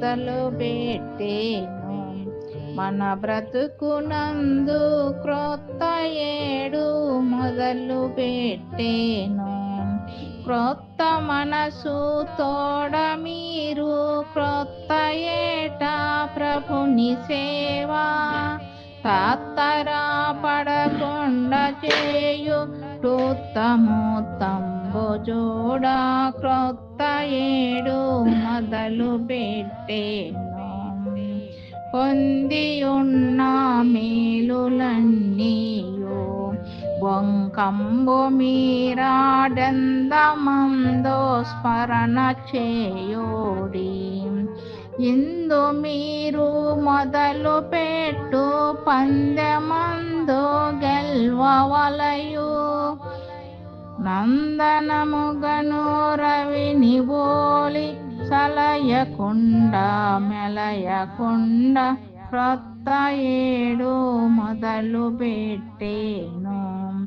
మొదలు పెట్టేను. మన బ్రతుకునందు క్రొత్త ఏడు మొదలు పెట్టేను. క్రొత్త మనసు తోడ మీరు క్రొత్త ఏట ప్రభుని సేవా. తాత్తరా పడకుండా చేయు టూత్తము తంబు క్రొత్త ఏడు మొదలు పెట్టేను. పొంది ఉన్న మేలులన్నీయు బొంకంబు మీరాడందమందో స్మరణ చేయోడి. ఇందు మీరు మొదలు పెట్టు పందెమందు గెల్వవలయు. నందనముగను రవిని బోలి సలయకుండా మెలయకుండా క్రొత్త ఏడు మొదలు పెట్టేను.